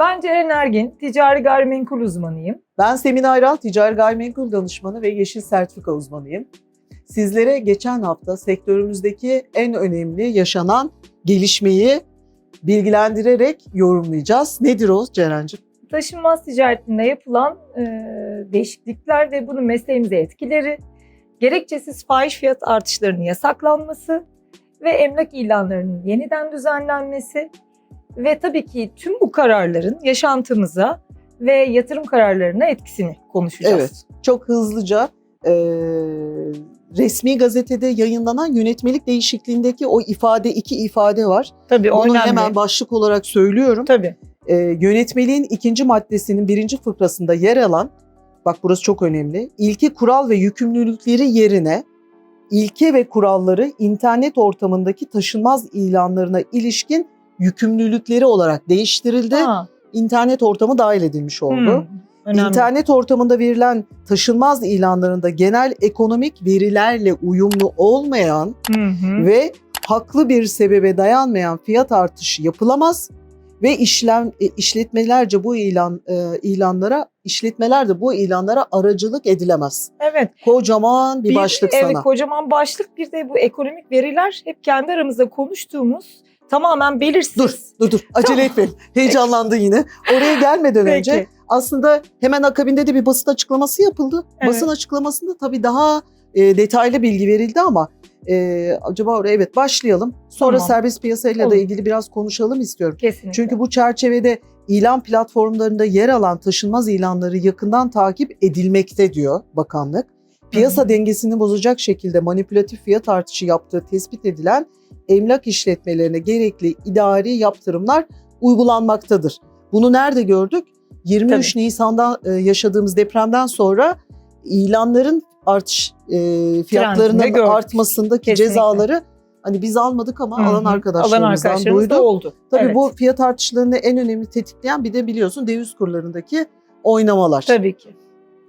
Ben Ceren Ergin, ticari gayrimenkul uzmanıyım. Ben Semin Ayral, ticari gayrimenkul danışmanı ve yeşil sertifika uzmanıyım. Sizlere geçen hafta sektörümüzdeki en önemli yaşanan gelişmeyi bilgilendirerek yorumlayacağız. Nedir o Ceren'ciğim? Taşınmaz ticaretinde yapılan e, değişiklikler ve bunun mesleğimize etkileri, gerekçesiz fahiş fiyat artışlarının yasaklanması ve emlak ilanlarının yeniden düzenlenmesi ve tabii ki tüm bu kararların yaşantımıza ve yatırım kararlarına etkisini konuşacağız. Evet. Çok hızlıca e, resmi gazetede yayınlanan yönetmelik değişikliğindeki o ifade, iki ifade var. Tabii Onu önemli. hemen başlık olarak söylüyorum. Tabii. e, yönetmeliğin ikinci maddesinin birinci fıkrasında yer alan, bak burası çok önemli, ilke kural ve yükümlülükleri yerine ilke ve kuralları internet ortamındaki taşınmaz ilanlarına ilişkin yükümlülükleri olarak değiştirildi. Ha, İnternet ortamı dahil edilmiş oldu. hmm, önemli. İnternet ortamında verilen taşınmaz ilanlarında genel ekonomik verilerle uyumlu olmayan Hı hı. ve haklı bir sebebe dayanmayan fiyat artışı yapılamaz ve işlem e, işletmelerce bu ilan e, ilanlara işletmeler de bu ilanlara aracılık edilemez. Evet. Kocaman bir, başlık evet, sana. kocaman başlık bir de bu ekonomik veriler hep kendi aramızda konuştuğumuz tamamen belirsiz. Dur, dur, dur. Acele Tamam. etmeyin. Heyecanlandı yine. Oraya gelmeden Peki. önce aslında hemen akabinde de bir basın açıklaması yapıldı. Evet. Basın açıklamasında tabii daha e, detaylı bilgi verildi ama e, acaba oraya evet başlayalım. Sonra Tamam. serbest piyasayla da Olur. ilgili biraz konuşalım istiyorum. Kesinlikle. Çünkü bu çerçevede ilan platformlarında yer alan taşınmaz ilanları yakından takip edilmekte diyor bakanlık. Piyasa Hı hı. dengesini bozacak şekilde manipülatif fiyat artışı yaptığı tespit edilen emlak işletmelerine gerekli idari yaptırımlar uygulanmaktadır. Bunu nerede gördük? 23 Nisan'da e, yaşadığımız depremden sonra ilanların artış e, fiyatlarının artmasındaki Kesinlikle. cezaları hani biz almadık ama Hı hı. alan arkadaşlarımızdan Alan arkadaşlarımız da oldu. Tabii Evet. bu fiyat artışlarını en önemli tetikleyen bir de biliyorsun döviz kurlarındaki oynamalar. Tabii ki.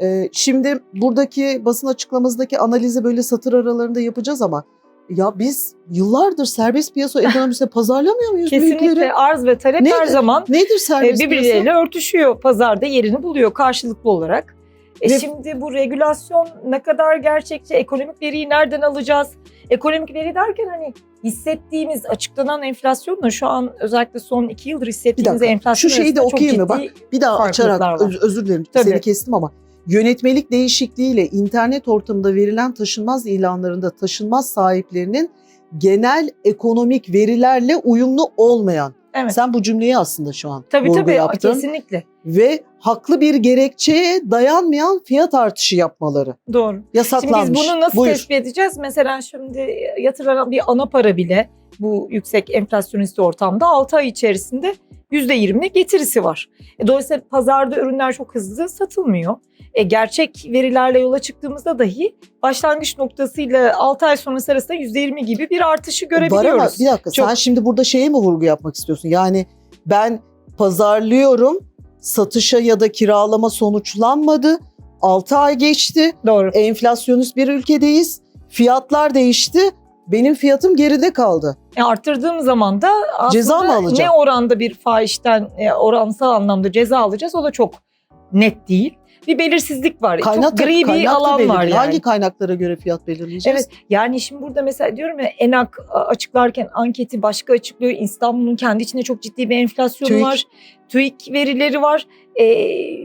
Ee, şimdi buradaki basın açıklamasındaki analizi böyle satır aralarında yapacağız ama ya biz yıllardır serbest piyasa ekonomisinde pazarlamıyor muyuz büyükleri? Kesinlikle arz ve talep Ne- her zaman Nedir e, serbest piyasa? birbirleriyle örtüşüyor. Pazarda yerini buluyor karşılıklı olarak. E Ve- şimdi bu regülasyon ne kadar gerçekçi? Ekonomik veriyi nereden alacağız? Ekonomik veri derken hani hissettiğimiz açıklanan enflasyonla şu an özellikle son iki yıldır hissettiğimiz enflasyon şu şeyi de okuyayım mı? Bak, Bir daha açarak var. öz- özür dilerim Tabii. seni kestim ama yönetmelik değişikliğiyle internet ortamında verilen taşınmaz ilanlarında taşınmaz sahiplerinin genel ekonomik verilerle uyumlu olmayan. Evet. Sen bu cümleyi aslında şu an Tabii tabii yaptın. kesinlikle. Ve haklı bir gerekçeye dayanmayan fiyat artışı yapmaları Doğru. Şimdi yasaklanmış. biz bunu nasıl Buyur. tespit edeceğiz? Mesela şimdi yatırılan bir ana para bile bu yüksek enflasyonist ortamda 6 ay içerisinde %20 getirisi var. E, dolayısıyla pazarda ürünler çok hızlı satılmıyor. E, gerçek verilerle yola çıktığımızda dahi başlangıç noktasıyla 6 ay sonrası arasında %20 gibi bir artışı Var ama görebiliyoruz. bir dakika Çok- sen şimdi burada şeye mi vurgu yapmak istiyorsun? Yani ben pazarlıyorum satışa ya da kiralama sonuçlanmadı. 6 ay geçti. Doğru. Enflasyonist bir ülkedeyiz. Fiyatlar değişti. Benim fiyatım geride kaldı. E, arttırdığım zaman da aslında Ceza mı alacağım? ne oranda bir fahişten e, oransal anlamda ceza alacağız o da çok net değil. Bir belirsizlik var. Kaynak, çok gri bir alan var belirli. yani. Hangi kaynaklara göre fiyat belirleyeceğiz? Evet yani şimdi burada mesela diyorum ya ENAK açıklarken anketi başka açıklıyor. İstanbul'un kendi içinde çok ciddi bir enflasyonu TÜİK. var. TÜİK verileri var. Ee,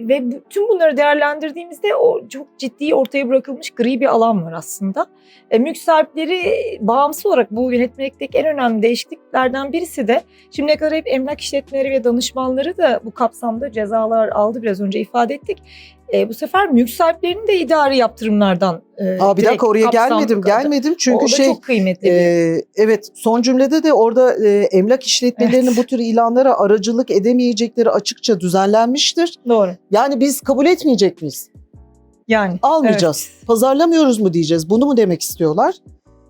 ve tüm bunları değerlendirdiğimizde o çok ciddi ortaya bırakılmış gri bir alan var aslında. E, mülk sahipleri bağımsız olarak bu yönetmelikteki en önemli değişikliklerden birisi de şimdiye kadar hep emlak işletmeleri ve danışmanları da bu kapsamda cezalar aldı biraz önce ifade ettik. E, bu sefer mülk sahiplerinin de idari yaptırımlardan e, Aa, bir dakika oraya gelmedim kaldı. gelmedim o çünkü da şey çok kıymetli. Ee, evet son cümlede de orada e, emlak işletmelerinin Evet. bu tür ilanlara aracılık edemeyecekleri açıkça düzenlenmiştir. Doğru. Yani biz kabul etmeyecek miyiz? Yani Almayacağız. Pazarlamıyoruz mu diyeceğiz? Bunu mu demek istiyorlar?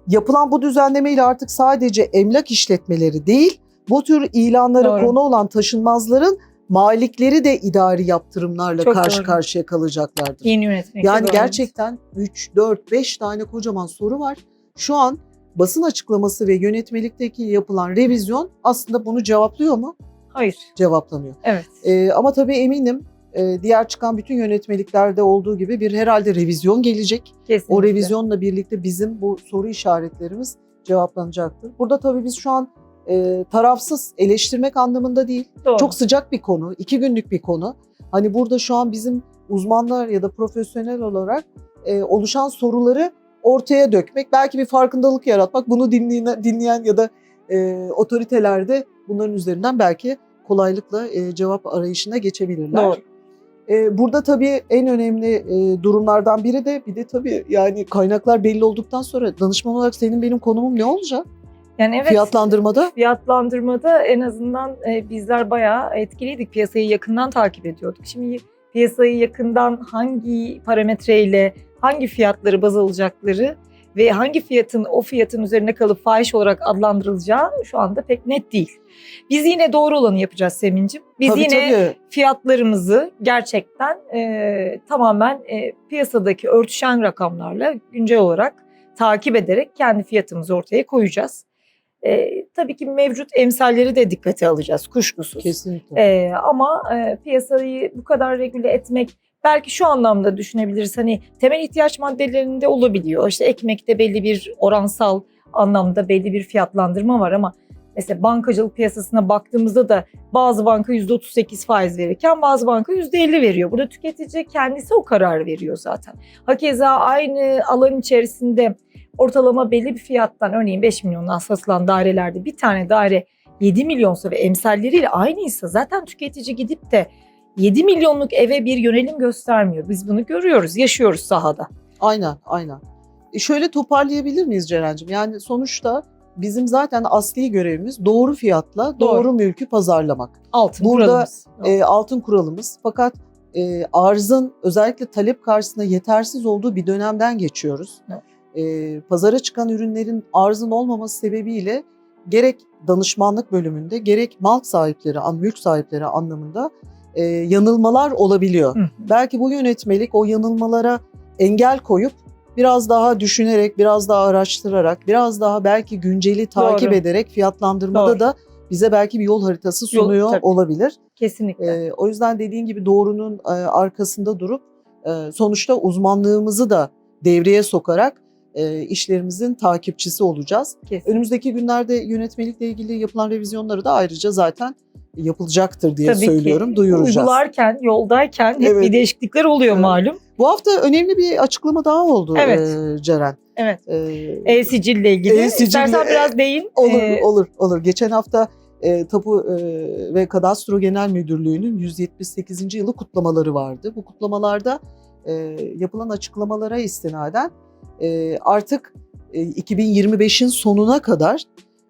Yapılan bu düzenlemeyle artık sadece emlak işletmeleri değil, bu tür ilanlara Doğru. konu olan taşınmazların malikleri de idari yaptırımlarla Çok karşı doğru. karşıya kalacaklardır. yeni yönetmelik. Yani gerçekten 3, 4, 5 tane kocaman soru var. Şu an basın açıklaması ve yönetmelikteki yapılan revizyon aslında bunu cevaplıyor mu? Hayır. cevaplanıyor. Evet. Ee, ama tabii eminim e, diğer çıkan bütün yönetmeliklerde olduğu gibi bir herhalde revizyon gelecek. Kesinlikle. O revizyonla birlikte bizim bu soru işaretlerimiz cevaplanacaktır. Burada tabii biz şu an e, tarafsız eleştirmek anlamında değil. Doğru. Çok sıcak bir konu, iki günlük bir konu. Hani burada şu an bizim uzmanlar ya da profesyonel olarak e, oluşan soruları ortaya dökmek, belki bir farkındalık yaratmak, bunu dinleyen, dinleyen ya da e, otoriteler de bunların üzerinden belki kolaylıkla e, cevap arayışına geçebilirler. Doğru. E, burada tabii en önemli e, durumlardan biri de bir de tabii yani kaynaklar belli olduktan sonra danışman olarak senin benim konumum ne olacak? Yani evet. Fiyatlandırmada? Fiyatlandırmada en azından e, bizler bayağı etkiliydik. Piyasayı yakından takip ediyorduk. Şimdi piyasayı yakından hangi parametreyle hangi fiyatları baz alacakları ve hangi fiyatın o fiyatın üzerine kalıp fahiş olarak adlandırılacağı şu anda pek net değil. Biz yine doğru olanı yapacağız Semin'cim. Biz tabii, yine tabii. fiyatlarımızı gerçekten e, tamamen e, piyasadaki örtüşen rakamlarla güncel olarak takip ederek kendi fiyatımızı ortaya koyacağız. E, tabii ki mevcut emsalleri de dikkate alacağız kuşkusuz. Kesinlikle. E, ama e, piyasayı bu kadar regüle etmek belki şu anlamda düşünebiliriz. Hani temel ihtiyaç maddelerinde olabiliyor. İşte ekmekte belli bir oransal anlamda belli bir fiyatlandırma var ama mesela bankacılık piyasasına baktığımızda da bazı banka %38 faiz verirken bazı banka %50 veriyor. Burada tüketici kendisi o kararı veriyor zaten. Hakeza aynı alan içerisinde ortalama belli bir fiyattan örneğin 5 milyondan satılan dairelerde bir tane daire 7 milyonsa ve emsalleriyle aynıysa zaten tüketici gidip de 7 milyonluk eve bir yönelim göstermiyor. Biz bunu görüyoruz, yaşıyoruz sahada. Aynen, aynen. E şöyle toparlayabilir miyiz Ceren'cim? Yani sonuçta bizim zaten asli görevimiz doğru fiyatla doğru, Doğru. mülkü pazarlamak. Altın Burada, kuralımız. E, altın kuralımız. Fakat e, arzın özellikle talep karşısında yetersiz olduğu bir dönemden geçiyoruz. Evet. E, pazara çıkan ürünlerin arzın olmaması sebebiyle gerek danışmanlık bölümünde gerek mal sahipleri, mülk sahipleri anlamında e, yanılmalar olabiliyor. Hı. Belki bu yönetmelik o yanılmalara engel koyup biraz daha düşünerek, biraz daha araştırarak, biraz daha belki günceli takip Doğru. ederek fiyatlandırmada Doğru. da bize belki bir yol haritası Yol- sunuyor tabii. olabilir. Kesinlikle. Ee, o yüzden dediğin gibi doğrunun e, arkasında durup e, sonuçta uzmanlığımızı da devreye sokarak e, işlerimizin takipçisi olacağız. Kesin. Önümüzdeki günlerde yönetmelikle ilgili yapılan revizyonları da ayrıca zaten yapılacaktır diye Tabii söylüyorum, ki. duyuracağız. Uygularken, yoldayken hep Evet. bir değişiklikler oluyor Evet. malum. Bu hafta önemli bir açıklama daha oldu Evet. e, Ceren. Evet. E, E-sicille ilgili. E-sicille- İstersen biraz değin. Olur, Ee, olur, olur. Geçen hafta e, Tapu e, ve Kadastro Genel Müdürlüğü'nün 178. yılı kutlamaları vardı. Bu kutlamalarda e, yapılan açıklamalara istinaden e, artık e, 2025'in sonuna kadar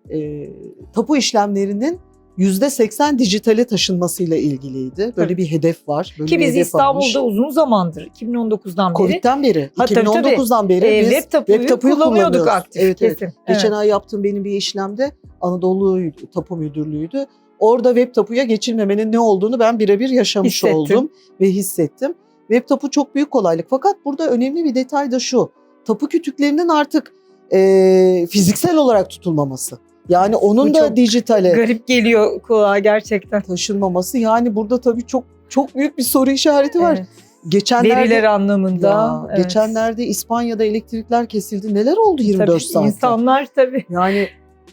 e, tapu işlemlerinin %80 dijitale taşınmasıyla ilgiliydi. Böyle Tabii. bir hedef var. Böyle Ki biz hedef İstanbul'da almış. uzun zamandır 2019'dan beri Covid'den beri, Ha, tabii, 2019'dan beri e, biz web tapuyu, web tapuyu kullanıyorduk kullanıyoruz. aktif Evet, evet. kesin. Geçen Evet. ay yaptığım benim bir işlemde Anadolu Tapu Müdürlüğü'ydü. Orada web tapuya geçilmemenin ne olduğunu ben birebir yaşamış Hissettim. oldum ve hissettim. Web tapu çok büyük kolaylık. Fakat burada önemli bir detay da şu. Tapu kütüklerinin artık e, fiziksel olarak tutulmaması. Yani onun Bu da dijitale Garip geliyor kulağa gerçekten. taşınmaması. Yani burada tabii çok çok büyük bir soru işareti var. Evet. Geçenlerde Veriler anlamında. Ya, evet. geçenlerde İspanya'da elektrikler kesildi. Neler oldu 24 tabii, saatte? İnsanlar tabii. Yani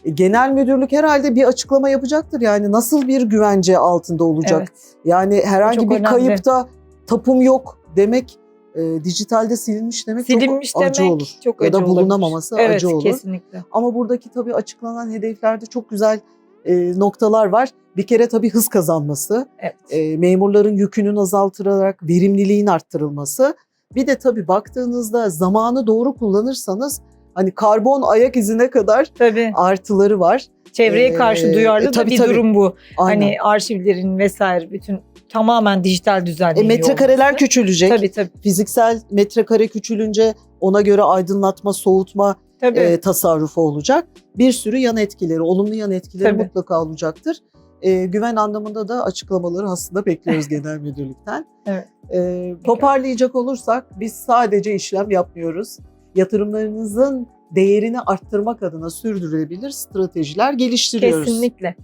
e, genel müdürlük herhalde bir açıklama yapacaktır. Yani nasıl bir güvence altında olacak? Evet. Yani herhangi bir önemli. kayıpta tapum yok demek e, dijitalde silinmiş demek Silinmiş çok acı demek olur. çok Ya da acı bulunamaması olabilir. acı evet, olur. kesinlikle. Ama buradaki tabii açıklanan hedeflerde çok güzel e, noktalar var. Bir kere tabii hız kazanması, Evet. e, memurların yükünün azaltılarak verimliliğin arttırılması. Bir de tabii baktığınızda zamanı doğru kullanırsanız hani karbon ayak izine kadar tabii. artıları var. Çevreye Ee, karşı duyarlı e, da tabii, bir tabii. durum bu. Aynen. Hani arşivlerin vesaire bütün tamamen dijital E, düzenleniyor. metrekareler olması. küçülecek. Tabii tabii. Fiziksel metrekare küçülünce ona göre aydınlatma, soğutma tabii. e, tasarrufu olacak. Bir sürü yan etkileri, olumlu yan etkileri Tabii. mutlaka olacaktır. E, güven anlamında da açıklamaları aslında bekliyoruz genel müdürlükten. Evet. E, toparlayacak olursak biz sadece işlem yapmıyoruz. Yatırımlarınızın değerini arttırmak adına sürdürülebilir stratejiler geliştiriyoruz. Kesinlikle.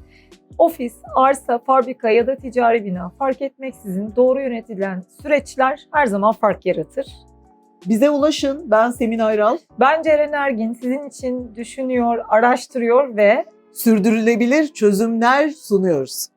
Ofis, arsa, fabrika ya da ticari bina fark etmeksizin doğru yönetilen süreçler her zaman fark yaratır. Bize ulaşın. Ben Semin Ayral. Ben Ceren Ergin sizin için düşünüyor, araştırıyor ve Sürdürülebilir çözümler sunuyoruz.